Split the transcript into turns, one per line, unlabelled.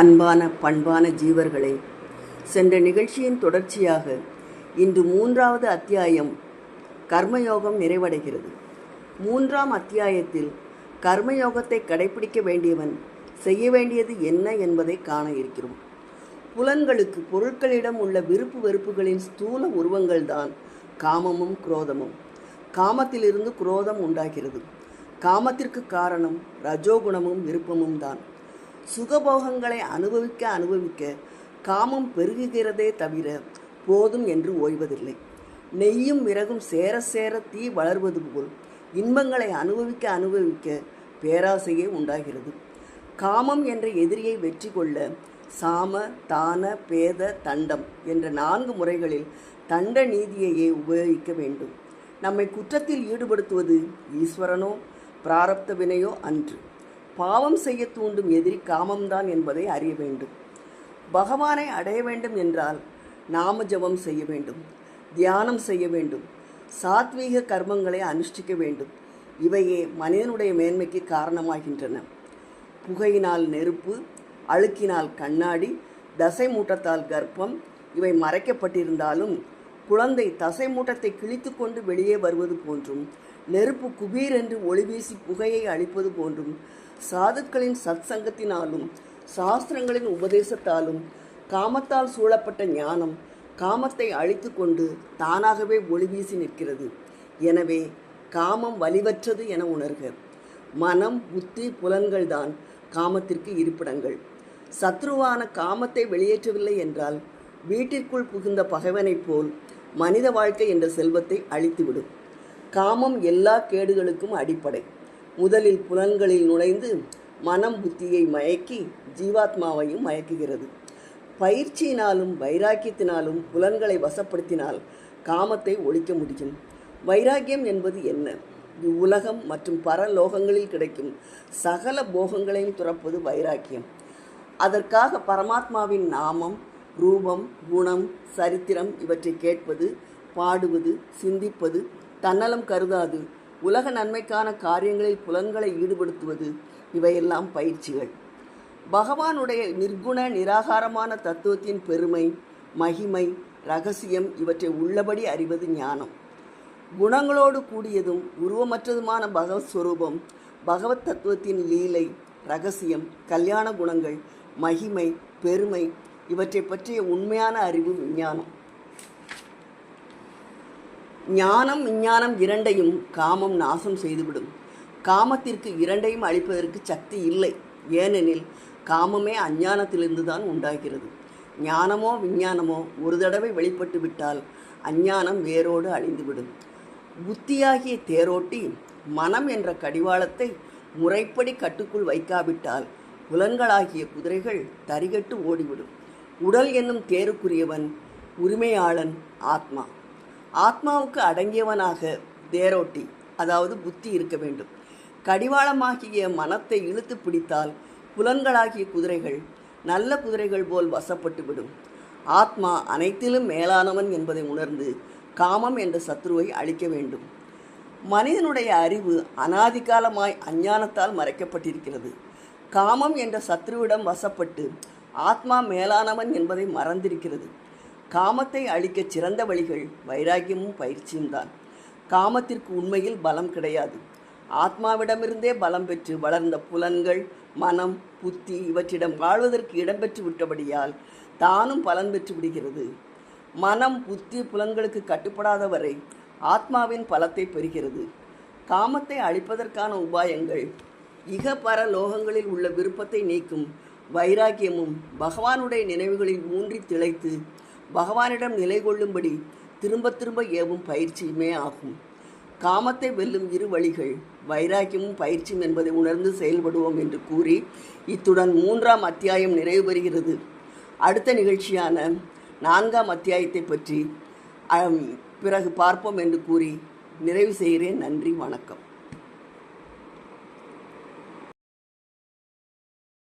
அன்பான பண்பான ஜீவர்களே சென்ற நிகழ்ச்சியின் தொடர்ச்சியாக இன்று மூன்றாவது அத்தியாயம் கர்மயோகம் நிறைவடைகிறது. மூன்றாம் அத்தியாயத்தில் கர்மயோகத்தை கடைபிடிக்க வேண்டியவன் செய்ய வேண்டியது என்ன என்பதை காண இருக்கிறோம். புலன்களுக்கு பொருட்களிடம் உள்ள விருப்பு வெறுப்புகளின் ஸ்தூல உருவங்கள்தான் காமமும் குரோதமும். காமத்திலிருந்து குரோதம் உண்டாகிறது. காமத்திற்கு காரணம் ரஜோகுணமும் விருப்பமும் தான். சுகபோகங்களை அனுபவிக்க அனுபவிக்க காமம் பெருகுகிறதே தவிர போதும் என்று ஓய்வதில்லை. நெய்யும் விறகும் சேர சேர தீ வளர்வது போல் இன்பங்களை அனுபவிக்க அனுபவிக்க பேராசையே உண்டாகிறது. காமம் என்ற எதிரியை வெற்றி கொள்ள சாம தான பேத தண்டம் என்ற நான்கு முறைகளில் தண்ட நீதியையே உபயோகிக்க வேண்டும். நம்மை குற்றத்தில் ஈடுபடுத்துவது ஈஸ்வரனோ பிராரப்த வினையோ அன்று. பாவம் செய்ய தூண்டும் எதிரி காமம்தான் என்பதை அறிய வேண்டும். பகவானை அடைய வேண்டும் என்றால் நாம ஜபம் செய்ய வேண்டும் தியானம் செய்ய வேண்டும் சாத்வீக கர்மங்களை அனுஷ்டிக்க வேண்டும். இவையே மனிதனுடைய மேன்மைக்கு காரணமாகின்றன. புகையினால் நெருப்பு அழுக்கினால் கண்ணாடி தசை மூட்டத்தால் கர்ப்பம் இவை மறைக்கப்பட்டிருந்தாலும் குழந்தை தசை மூட்டத்தை கிழித்து கொண்டு வெளியே வருவது போன்றும் நெருப்பு குபீர் என்று ஒளிவீசி புகையை அழிப்பது போன்றும் சாதுக்களின் சத்சங்கத்தினாலும் சாஸ்திரங்களின் உபதேசத்தாலும் காமத்தால் சூழப்பட்ட ஞானம் காமத்தை அழித்து கொண்டு தானாகவே ஒளிவீசி நிற்கிறது. எனவே காமம் வலிவற்றது என உணர்க. மனம் புத்தி புலன்கள்தான் காமத்திற்கு இருப்பிடங்கள். சத்ருவான காமத்தை வெளியேற்றவில்லை என்றால் வீட்டிற்குள் புகுந்த பகைவனைப் போல் மனித வாழ்க்கை என்ற செல்வத்தை அழித்துவிடும். காமம் எல்லா கேடுகளுக்கும் அடிப்படை. முதலில் புலன்களில் நுழைந்து மனம் புத்தியை மயக்கி ஜீவாத்மாவையும் மயக்குகிறது. பயிற்சியினாலும் வைராக்கியத்தினாலும் புலன்களை வசப்படுத்தினால் காமத்தை ஒழிக்க முடியும். வைராக்கியம் என்பது என்ன? இவ்வுலகம் மற்றும் பரலோகங்களில் கிடைக்கும் சகல போகங்களையும் துறப்பது வைராக்கியம். அதற்காக பரமாத்மாவின் நாமம் ரூபம் குணம் சரித்திரம் இவற்றை கேட்பது பாடுவது சிந்திப்பது தன்னலம் கருதாது உலக நன்மைக்கான காரியங்களில் புலன்களை ஈடுபடுத்துவது இவையெல்லாம் பயிற்சிகள். பகவானுடைய நிர்குண நிராகாரமான தத்துவத்தின் பெருமை மகிமை ரகசியம் இவற்றை உள்ளபடி அறிவது ஞானம். குணங்களோடு கூடியதும் உருவமற்றதுமான பகவத் ஸ்வரூபம் பகவத் தத்துவத்தின் லீலை ரகசியம் கல்யாண குணங்கள் மகிமை பெருமை இவற்றை பற்றிய உண்மையான அறிவு விஞ்ஞானம். ஞானம் விஞ்ஞானம் இரண்டையும் காமம் நாசம் செய்துவிடும். காமத்திற்கு இரண்டையும் அழிப்பதற்கு சக்தி இல்லை. ஏனெனில் காமமே அஞ்ஞானத்திலிருந்து தான் உண்டாகிறது. ஞானமோ விஞ்ஞானமோ ஒரு தடவை வெளிப்பட்டு விட்டால் அஞ்ஞானம் வேரோடு அழிந்துவிடும். புத்தியாகிய தேரோட்டி மனம் என்ற கடிவாளத்தை முறைப்படி கட்டுக்குள் வைக்காவிட்டால் புலன்களாகிய குதிரைகள் தரிகட்டு ஓடிவிடும். உடல் என்னும் தேருக்குரியவன் உரிமையாளன் ஆத்மா. ஆத்மாவுக்கு அடங்கியவனாக தேரோட்டி அதாவது புத்தி இருக்க வேண்டும். கடிவாளமாகிய மனத்தை இழுத்து பிடித்தால் புலன்களாகிய குதிரைகள் நல்ல குதிரைகள் போல் வசப்பட்டு விடும். ஆத்மா அனைத்திலும் மேலானவன் என்பதை உணர்ந்து காமம் என்ற சத்ருவை அழிக்க வேண்டும். மனிதனுடைய அறிவு அனாதிகாலமாய் அஞ்ஞானத்தால் மறைக்கப்பட்டிருக்கிறது. காமம் என்ற சத்ருவிடம் வசப்பட்டு ஆத்மா மேலானவன் என்பதை மறந்திருக்கிறது. காமத்தை அழிக்க சிறந்த வழிகள் வைராக்கியமும் பயிற்சியும் தான். காமத்திற்கு உண்மையில் பலம் கிடையாது. ஆத்மாவிடமிருந்தே பலம் பெற்று வளர்ந்த புலன்கள் மனம் புத்தி இவற்றிடம் வாழ்வதற்கு இடம்பெற்று விட்டபடியால் தானும் பலன் பெற்று விடுகிறது. மனம் புத்தி புலன்களுக்கு கட்டுப்படாத வரை ஆத்மாவின் பலத்தை பெறுகிறது. காமத்தை அழிப்பதற்கான உபாயங்கள் இக பர லோகங்களில் உள்ள விருப்பத்தை நீக்கும் வைராக்கியமும் பகவானுடைய நினைவுகளில் ஊன்றி திளைத்து பகவானிடம் நிலை கொள்ளும்படி திரும்ப திரும்ப ஏவும் பயிற்சியுமே ஆகும். காமத்தை வெல்லும் இரு வழிகள் வைராக்கியமும் பயிற்சியும் என்பதை உணர்ந்து செயல்படுவோம் என்று கூறி இத்துடன் மூன்றாம் அத்தியாயம் நிறைவு பெறுகிறது. அடுத்த நிகழ்ச்சியான நான்காம் அத்தியாயத்தை பற்றி பிறகு பார்ப்போம் என்று கூறி நிறைவு செய்கிறேன். நன்றி வணக்கம்.